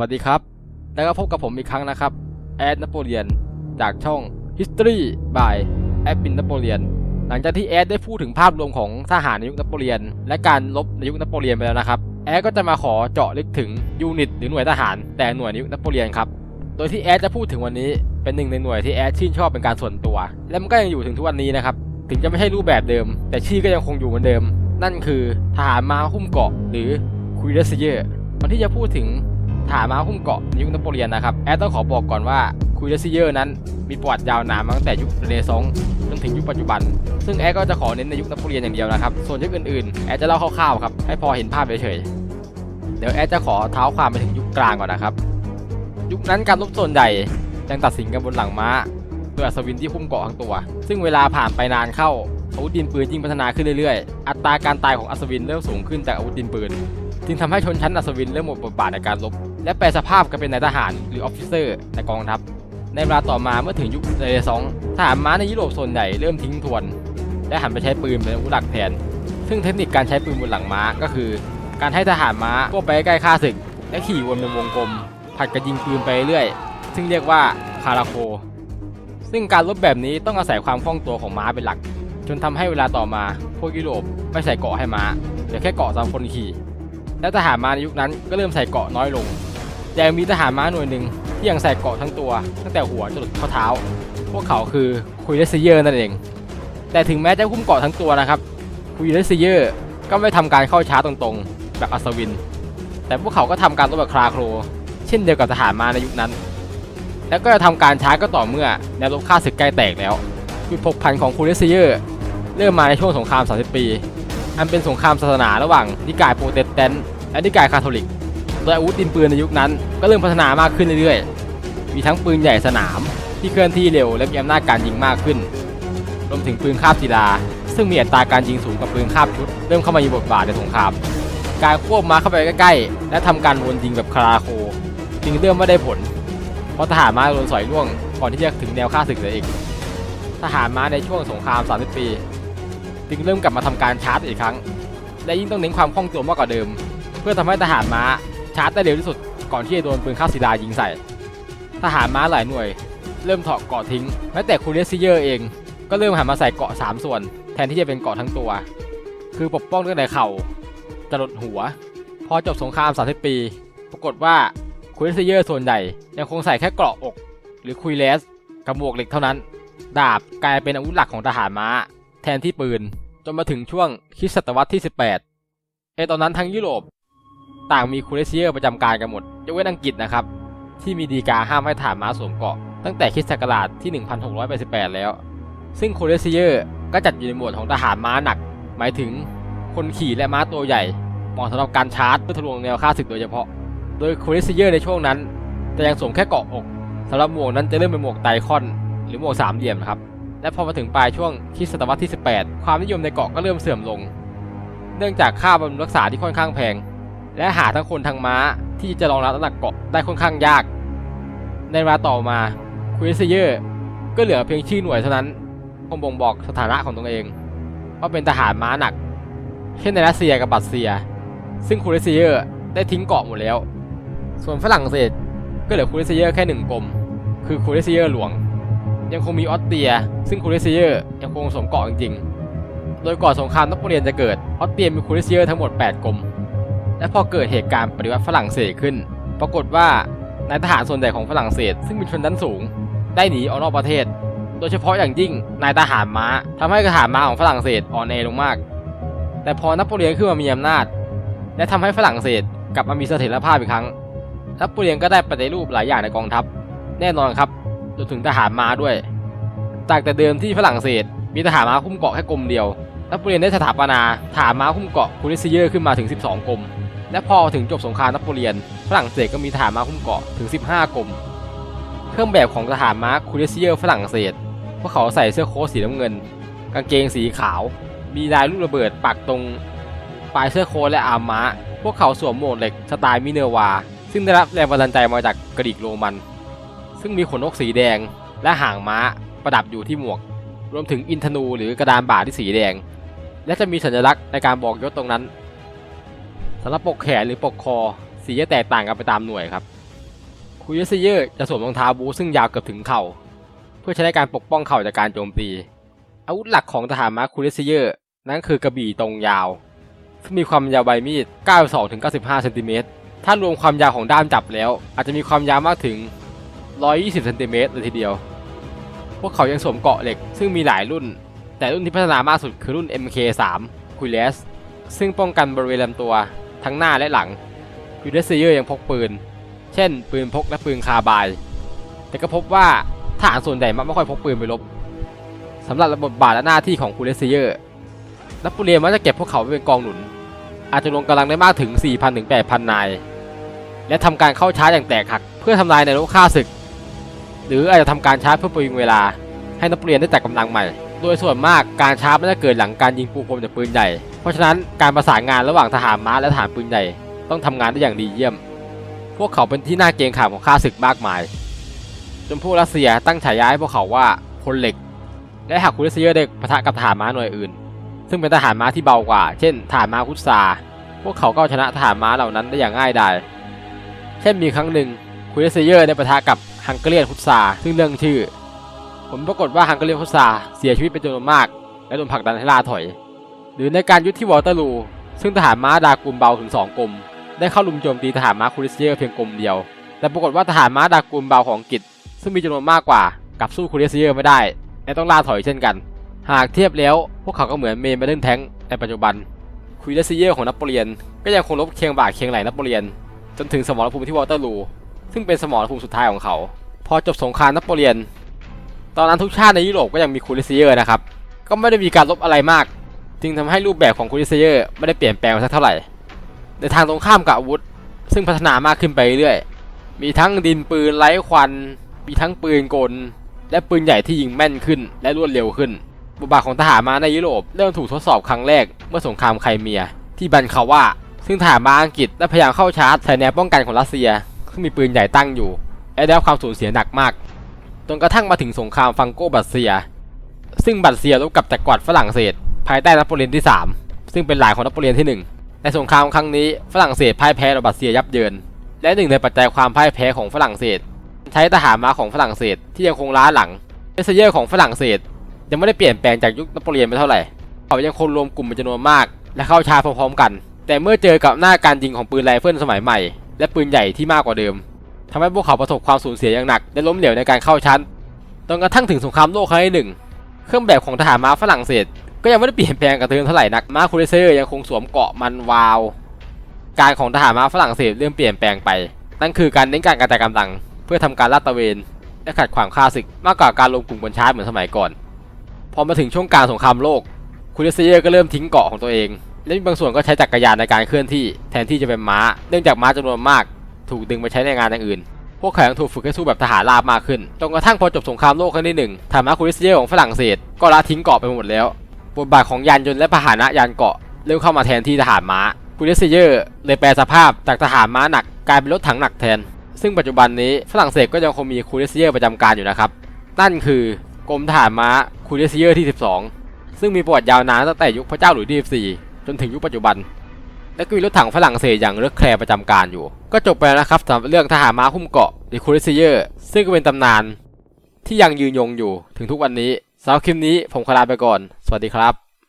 วัสดีครับ แล้วก็พบกับผมอีกครั้งนะครับ แอดนโปเลียน จากช่อง History by แอดบินนโปเลียน หลังจากที่แอดได้พูดถึงภาพรวมของทหารในยุคนโปเลียน และการลบในยุคนโปเลียนไปแล้วนะครับ แอดก็จะมาขอเจาะลึกถึงยูนิตหรือหน่วยทหาร แต่หน่วยในยุคนโปเลียนครับ โดยที่แอดจะพูดถึงวันนี้เป็นหนึ่งในหน่วยที่แอดชื่นชอบเป็นการส่วนตัว และมันก็ยังอยู่ถึงทุกวันนี้นะครับ ถึงจะไม่ใช่รูปแบบเดิม แต่ชื่อก็ยังคงอยู่เหมือนเดิม นั่นคือทหารมาหุ้มเกาะหรือคุยเดสเยอร์ก่อนที่จะพูดถึง ทหารม้าหุ้มเกาะในยุคนโปเลียนนะครับ แอดต้องขอบอกก่อนว่าคุยเดสเยอร์นั้นมีประวัติยาวนานมาตั้งแต่ยุคเรเนซองจนถึงยุคปัจจุบัน ซึ่งแอดก็จะขอเน้นในยุคนโปเลียนอย่างเดียวนะครับ ส่วนยุคอื่นๆ แอดจะเล่าคร่าวๆครับ ให้พอเห็นภาพเฉยๆ เดี๋ยวแอดจะขอเท้าความไปถึงยุคกลางก่อนนะครับ ยุคนั้นการรบส่วนใหญ่ยังตัดสินกันบนหลังม้าโดยอัศวินที่หุ้มเกาะทั้งตัว ซึ่งเวลาผ่านไปนานเข้าอาวุธดินปืนยิ่งพัฒนาขึ้นเรื่อยๆ อัตราการตายของอัศวินเริ่มสูงขึ้นจากอาวุธดินปืน จึงทำให้ชนชั้นอัศวินเริ่มหมดบทบาทในการรบและแปลสภาพกลายเป็นนายทหารหรือออฟฟิเซอร์ในกองทัพ ในเวลาต่อมาเมื่อถึงยุคเรเซองทหารม้าในยุโรปส่วนใหญ่เริ่มทิ้งทวน และหันไปใช้ปืนเป็นอาวุธหลักแทน ซึ่งเทคนิคการใช้ปืนบนหลังม้าก็คือ การให้ทหารม้าพวกไปใกล้ค่าศึก และขี่วนเป็นวงกลม ผัดกันยิงปืนไปเรื่อยซึ่งเรียกว่าคาราโค ซึ่งการรบแบบนี้ต้องอาศัยความคล่องตัวของม้าเป็นหลัก จนทำให้เวลาต่อมาพวกยุโรปไม่ใส่เกาะให้ม้าเหลือแค่เกาะสำหรับคนขี่ และทหารม้าในยุคนั้นก็เริ่มใส่เกราะน้อยลง แต่ยังมีทหารม้าหน่วยหนึ่งที่ยังใส่เกราะทั้งตัว ตั้งแต่หัวจนข้อเท้า พวกเขาคือคุยเลสเยอร์นั่นเอง แต่ถึงแม้จะหุ้มเกราะทั้งตัวนะครับคุยเลสเยอร์ก็ไม่ทำการเข้าช้าตรงๆ แบบอัศวิน แต่พวกเขาก็ทำการรบแบบคลาโคร เช่นเดียวกับทหารม้าในยุคนั้น แล้วก็จะทำการช้าก็ต่อเมื่อแนวรบฆ่าศึกใกล้แตกแล้วจุดพบพันของคูเลสเยอร์เริ่มมาในช่วงสงคราม 30 ปี อันเป็นสงครามศาสนาระหว่างนิกายโปรเตสแตนต์และนิกายคาทอลิกโดยอาวุธดินปืนในยุคนั้น ก็เริ่มพัฒนามากขึ้นเรื่อยๆ มีทั้งปืนใหญ่สนามที่เคลื่อนที่เร็วและมีอำนาจการยิงมากขึ้น รวมถึงปืนคาบศิลา ซึ่งมีอัตราการยิงสูงกว่าปืนคาบชุด เริ่มเข้ามามีบทบาทในสงคราม การควบม้าเข้าไปใกล้ๆ และทำการวนยิงแบบคาราโคจึงเริ่มไม่ได้ผล เพราะทหารม้าโดนสอยล่วงก่อนที่จะถึงแนวฆ่าศึกเสียอีก ทหารม้าในช่วงสงคราม 30 ปี จึงเริ่มกลับมาทำการชาร์จอีกครั้ง และยิ่งต้องเน้นความคล่องตัวมากกว่าเดิม เพื่อทำให้ทหารม้าชาร์จได้เร็วที่สุดก่อนที่จะโดนปืนคาศิลายิงใส่ ทหารม้าหลายหน่วย เริ่มถอดเกราะทิ้งแม้แต่คูเรซิเยอร์เองก็เริ่มหันมาใส่เกราะสามส่วน แทนที่จะเป็นเกราะทั้งตัว คือปกป้องตั้งแต่เข่าจรดหัว พอจบสงคราม 30 ปี ปรากฏว่าคุยเลสเยอร์ส่วนใหญ่ ยังคงใส่แค่เกราะอก หรือคุยเลสกับหมวกเหล็กเท่านั้น ดาบกลายเป็นอาวุธหลักของทหารม้า แทนที่ปืน จนมาถึงช่วงคริสตศตวรรษที่ 18ไอตอนนั้นทั้งยุโรป ต่างมีคูเลเยอร์ประจำการกันหมดยกเว้นอังกฤษนะครับ ที่มีดีกาห้ามให้ทหารม้าสวมเกาะ ตั้งแต่คริสต์ศักราชที่ 1688 แล้ว ซึ่งคูเลเยอร์ก็จัดอยู่ในหมวดของทหารม้าหนัก หมายถึงคนขี่และม้าตัวใหญ่เหมาะสำหรับการชาร์จเพื่อทะลวงแนวฆ่าศึกโดยเฉพาะ โดยคูเลเยอร์ในช่วงนั้นจะยังสวมแค่เกาะอกสำหรับหมวกนั้นจะเริ่มเป็นหมวกไตคอน หรือหมวกสามเหลี่ยมนะครับ และพอมาถึงปลายช่วงคริสตศตวรรษที่ 18 ความนิยมในเกาะก็เริ่มเสื่อมลง เนื่องจากค่าบำรุงรักษาที่ค่อนข้างแพง และหาทั้งคนทั้งม้าที่จะรองรับน้ำหนักเกาะได้ค่อนข้างยาก ในเวลาต่อมาคูเลสเยอร์ก็เหลือเพียงชื่อหน่วยเท่านั้นคงบ่งบอกสถานะของตัวเองว่าเป็นทหารม้าหนัก เช่นในรัสเซียกับบัตเซีย ซึ่งคูเลสเยอร์ได้ทิ้งเกาะหมดแล้ว ส่วนฝรั่งเศสก็เหลือคูเลสเยอร์แค่หนึ่งกรมคือคูเลสเยอร์หลวง ยังคงมีออสเตรีย ซึ่งคูเลสเยอร์ยังคงสวมเกาะจริงๆ โดยก่อนสงครามนโปเลียนจะเกิด ออสเตรียมีคูเลสเยอร์ทั้งหมด 8กรมและพอเกิดเหตุการณ์ปฏิวัติฝรั่งเศสขึ้น ปรากฏว่านายทหารส่วนใหญ่ของฝรั่งเศส ซึ่งเป็นชนชั้นสูง ได้หนีออกนอกประเทศ โดยเฉพาะอย่างยิ่งนายทหารม้าทำให้ทหารม้าของฝรั่งเศสอ่อนแอลงมาก แต่พอนโปเลียนขึ้นมามีอำนาจ และทำให้ฝรั่งเศสกลับมามีเสถียรภาพอีกครั้งนโปเลียนก็ได้ปฏิรูปหลายอย่างในกองทัพ แน่นอนครับ รวมถึงทหารมาด้วย จากแต่เดิมที่ฝรั่งเศส มีทหารมาคุ้มเกาะแค่กรมเดียวนโปเลียนได้สถาปนาทหารม้าคุ้มเกาะคูลิซิเยอร์ขึ้นมาถึง 12กรมและพอถึงจบสงครามนโปเลียนฝรั่งเศสก็มีทหารม้าคุ้มเกาะถึง 15กรมเครื่องแบบของทหารม้าคูลิซิเยอร์ฝรั่งเศสพวกเขาใส่เสื้อโค้ทสีน้ำเงิน กางเกงสีขาว มีลายลูกระเบิดปักตรงปลายเสื้อโค้ทและอาร์มม้า พวกเขาสวมหมวกเหล็กสไตล์มิเนอร์วา ซึ่งได้รับแรงบันดาลใจมาจากกรีกโรมัน ซึ่งมีขนนกสีแดง และหางม้าประดับอยู่ที่หมวก รวมถึงอินทนูหรือกระดานบ่าที่สีแดง และจะมีสัญลักษณ์ในการบอกยศตรงนั้นสำหรับปกแขนหรือปกคอสีจะแตกต่างกันไปตามหน่วยครับคูเรสเยอร์จะสวมรองเท้าบูซึ่งยาวเกือบถึงเข่า เพื่อใช้ในการปกป้องเข่าจากการโจมตีอาวุธหลักของทหารม้าคูเรสเยอร์นั่นคือกระบี่ตรงยาว ซึ่งมีความยาวใบมีด 92-95 เซนติเมตรถ้ารวมความยาวของด้ามจับแล้ว อาจจะมีความยาวมากถึง 120เซนติเมตรเลยทีเดียว พวกเขายังสวมเกราะเหล็ก ซึ่งมีหลายรุ่น แต่รุ่นที่พัฒนามากสุดคือรุ่น MK3 คุยเลสซึ่งป้องกันบริเวณลำตัวทั้งหน้าและหลังคุยเลสเยอร์ยังพกปืน เช่น ปืนพกและปืนคาบาย แต่ก็พบว่าทหารส่วนใหญ่มักไม่ค่อยพกปืนไปรบสำหรับบทบาทและหน้าที่ของคูเลสเยอร์นักปุเรียนมักจะเก็บพวกเขาไว้เป็นกองหนุน อาจจะรวมกำลังได้มากถึง 4,000 ถึง 8,000 นาย และทำการเข้าชาร์จอย่างแตกหัก เพื่อทำลายในรบฆ่าศึก หรืออาจจะทำการชาร์จเพื่อประวิงเวลา ให้นักเรียนได้จัดกำลังใหม่ โดยส่วนมากการชาร์จไม่ได้เกิดหลังการยิงปูพรมจากปืนใหญ่ เพราะฉะนั้นการประสานงานระหว่างทหารม้าและทหารปืนใหญ่ต้องทำงานได้อย่างดีเยี่ยม พวกเขาเป็นที่น่าเกรงขามของข้าศึกมากมาย จนพวกรัสเซียตั้งฉายาให้พวกเขาว่าพลเหล็ก และหากคุณรัสเซียได้ปะทะกับทหารม้าหน่วยอื่น ซึ่งเป็นทหารม้าที่เบากว่า เช่นทหารม้าคุตซาพวกเขาก็ชนะทหารม้าเหล่านั้นได้อย่างง่ายดาย เช่นมีครั้งหนึ่งคุณรัสเซียได้ปะทะกับ ฮังการียนคุตซาซึ่งเรื่องชื่อผลปรากฏว่าฮังการียนคุตซาเสียชีวิตเป็นจำนวนมาก และโดนผลักดันให้ล่าถอย หรือในการยุทธที่วอเตอร์ลู ซึ่งทหารม้าดากลุ่มเบาถึงสองกลุ่มได้เข้าลุมโจมตีทหารม้าคูริสเซียเพียงกลุ่มเดียว แต่ปรากฏว่าทหารม้าดากูลเบาของอังกฤษ ซึ่งมีจำนวนมากกว่ากับสู้คูริสเซียไม่ได้และต้องล่าถอยเช่นกัน หากเทียบแล้ว พวกเขาก็เหมือนเมนเบเดนแทงในปัจจุบันคูริสเซียของนโปเลียน ก็ยังคงรบเคียงบ่าเคียงไหลนโปเลียน จนถึงสมรภูมิที่วอเตอร์ลู ซึ่งเป็นสมรภูมิสุดท้ายของเขา พอจบสงครามนโปเลียน ตอนนั้นทุกชาติในยุโรปก็ยังมีคูริเซียร์นะครับ ก็ไม่ได้มีการรบอะไรมาก จึงทำให้รูปแบบของคูริเซียร์ไม่ได้เปลี่ยนแปลงสักเท่าไหร่ ในทางตรงข้ามกับอาวุธ ซึ่งพัฒนามากขึ้นไปเรื่อยมีทั้งดินปืนไร้ควัน มีทั้งปืนกล และปืนใหญ่ที่ยิงแม่นขึ้น และรวดเร็วขึ้นบทบาทของทหารม้าในยุโรปเริ่มถูกทดสอบครั้งแรกเมื่อสงครามไครเมีย ที่บันคาว่า ซึ่งทหารม้าอังกฤษได้พยายามเข้าชาร์จใส่แนวป้องกันของรัสเซีย ซึ่งมีปืนใหญ่ตั้งอยู่และได้รับความสูญเสียหนักมาก จนกระทั่งมาถึงสงครามฟังโกบัตเซีย ซึ่งบัตเซียรบกับจักรวรรดิฝรั่งเศส ภายใต้นโปเลียนที่ 3 ซึ่งเป็นหลานของนโปเลียนที่ 1 ในสงครามครั้งนี้ฝรั่งเศสพ่ายแพ้ต่อบัตเซียยับเยิน และหนึ่งในปัจจัยความพ่ายแพ้ของฝรั่งเศส ใช้ทหารม้าของฝรั่งเศสที่ยังคงล้าหลังเอเซเยอร์ของฝรั่งเศสยังไม่ได้เปลี่ยนแปลงจากยุคนโปเลียนไปเท่าไหร่ เขายังคงรวมกลุ่มเป็นจำนวนมาก และเข้าชาพร้อมๆกัน แต่เมื่อเจอกับหน้าการยิงของปืนไรเฟิลสมัยใหม่ และปืนใหญ่ที่มากกว่าเดิมทำให้พวกเขาประสบความสูญเสียอย่างหนัก และล้มเหลวในการเข้าชาร์จนกระทั่งถึงสงครามโลกครั้งที่หนึ่งเครื่องแบบของทหารม้าฝรั่งเศส ก็ยังไม่ได้เปลี่ยนแปลงกับเดิมเท่าไหร่นักม้าคูเรเซอร์ยังคงสวมเกาะมันวาว การของทหารม้าฝรั่งเศสเริ่มเปลี่ยนแปลงไป นั่นคือการเน้นการกระจายกำลัง เพื่อทำการลาดตระเวนและขัดขวางข้าศึกมากกว่าการรวมกลุ่มบนชาร์จเหมือนสมัยก่อน พอมาถึงช่วงกลางสงครามโลกคูเรเซอร์ก็เริ่มทิ้งเกาะของตัวเอง และมีบางส่วนก็ใช้จักรยานในการเคลื่อนที่แทนที่จะเป็นม้า เนื่องจากม้าจำนวนมาก ถูกดึงไปใช้ในงานอย่างอื่น พวกเขายังถูกฝึกให้สู้แบบทหารราบมากขึ้น จนกระทั่งพอจบสงครามโลกครั้งที่หนึ่งทหารม้าคูริสเซียของฝรั่งเศส ก็ละทิ้งเกาะไปหมดแล้ว บทบาทของยานยนต์และพาหนะยานเกาะเริ่มเข้ามาแทนที่ทหารม้าคูริสเซียเลยแปลสภาพจากทหารม้าหนักกลายเป็นรถถังหนักแทน ซึ่งปัจจุบันนี้ฝรั่งเศสก็ยังคงมีคูริสเซียประจำการอยู่นะครับ นั่นคือกรมทหารม้าคูริสเซียที่ 12 ซึ่งมีประวัติยาวนานตั้งแต่ยุคพระเจ้าหลุยส์ที่14 จนถึงยุคปัจจุบัน และก็มีรถถังฝรั่งเศสอย่างเลือกแคลร์ประจำการอยู่ ก็จบไปแล้วนะครับสำหรับเรื่องทหารม้าหุ้มเกาะหรือคูริเซียร์ซึ่งก็เป็นตำนาน ที่ยังยืนยงอยู่ถึงทุกวันนี้สำหรับคลิปนี้ผมขอลาไปก่อน สวัสดีครับ